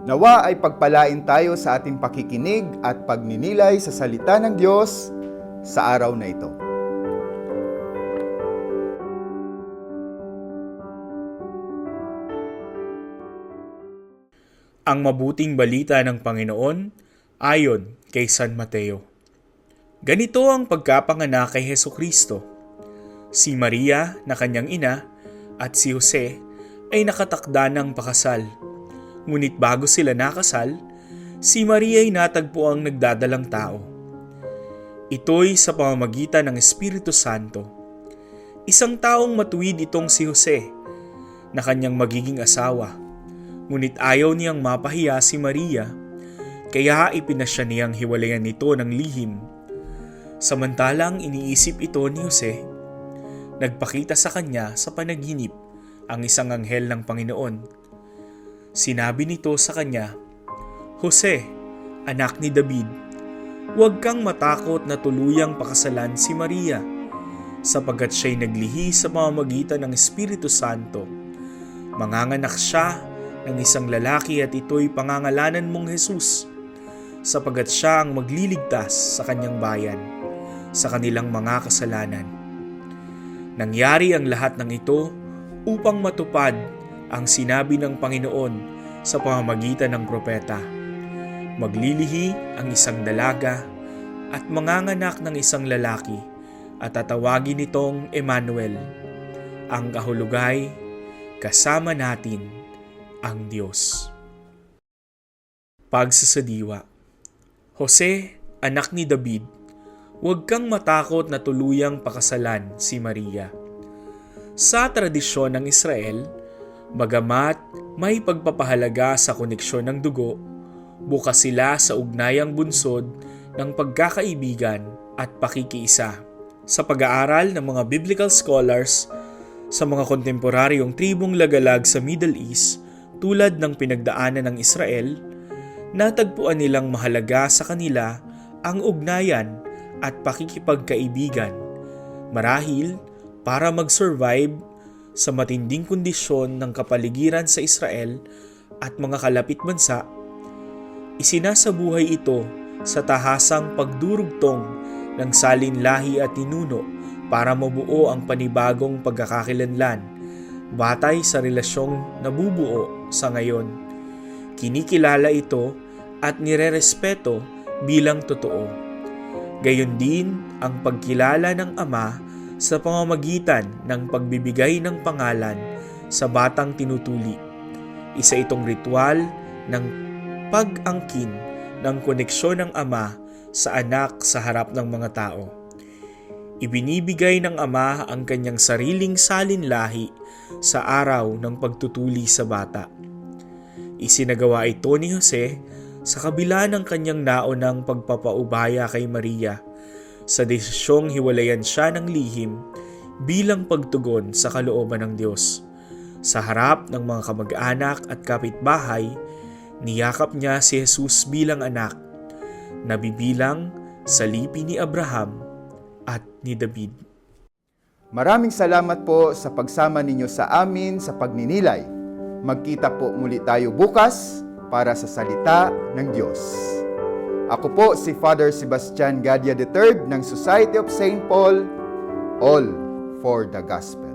Nawa ay pagpalain tayo sa ating pakikinig at pagninilay sa salita ng Diyos sa araw na ito. Ang mabuting balita ng Panginoon ayon kay San Mateo. Ganito ang pagkapanganak kay Heso Kristo. Si Maria na kanyang ina at si Jose ay nakatakda ng pakasal. Ngunit bago sila nakasal, si Maria ay natagpo ang nagdadalang tao. Ito'y sa pamamagitan ng Espiritu Santo. Isang taong matuwid itong si Jose na kanyang magiging asawa ngunit ayaw niyang mapahiya si Maria, kaya ipinasya niyang hiwalayan nito ng lihim. Samantalang iniisip ito ni Jose, nagpakita sa kanya sa panaginip ang isang anghel ng Panginoon. Sinabi nito sa kanya, Jose, anak ni David, huwag kang matakot na tuluyang pakasalan si Maria, sapagkat siya'y naglihi sa pamamagitan ng Espiritu Santo. Manganganak siya ng isang lalaki at ito'y pangangalanan mong Jesus sapagat siya ang magliligtas sa kanyang bayan sa kanilang mga kasalanan. Nangyari ang lahat ng ito upang matupad ang sinabi ng Panginoon sa pamamagitan ng propeta. Maglilihi ang isang dalaga at manganganak ng isang lalaki at tatawagin nitong Emmanuel. Ang kahulugay, kasama natin ang Diyos. Pagsasadiwa Jose, anak ni David, huwag kang matakot na tuluyang pakasalan si Maria. Sa tradisyon ng Israel, bagamat may pagpapahalaga sa koneksyon ng dugo, bukas sila sa ugnayang bunsod ng pagkakaibigan at pakikiisa. Sa pag-aaral ng mga biblical scholars sa mga kontemporaryong tribong lagalag sa Middle East, tulad ng pinagdaanan ng Israel, natagpuan nilang mahalaga sa kanila ang ugnayan at pakikipagkaibigan. Marahil para mag-survive sa matinding kondisyon ng kapaligiran sa Israel at mga kalapit bansa, isinasabuhay ito sa tahasang pagdurugtong ng salin lahi at ninuno para mabuo ang panibagong pagkakakilanlan batay sa relasyong nabubuo sa ngayon. Kinikilala ito at nirerespeto bilang totoo. Gayon din ang pagkilala ng ama sa pamamagitan ng pagbibigay ng pangalan sa batang tinutuli. Isa itong ritual ng pag-angkin ng koneksyon ng ama sa anak sa harap ng mga tao. Ibinibigay ng ama ang kanyang sariling salinlahi sa araw ng pagtutuli sa bata. Isinagawa ito ni Jose sa kabila ng kanyang naonang pagpapaubaya kay Maria sa desisyong hiwalayan siya ng lihim bilang pagtugon sa kalooban ng Diyos. Sa harap ng mga kamag-anak at kapitbahay, niyakap niya si Jesus bilang anak, nabibilang sa lipi ni Abraham at ni David. Maraming salamat po sa pagsama ninyo sa amin sa pagninilay. Magkita po muli tayo bukas para sa salita ng Diyos. Ako po si Father Sebastian Gadia III ng Society of St. Paul, all for the Gospel.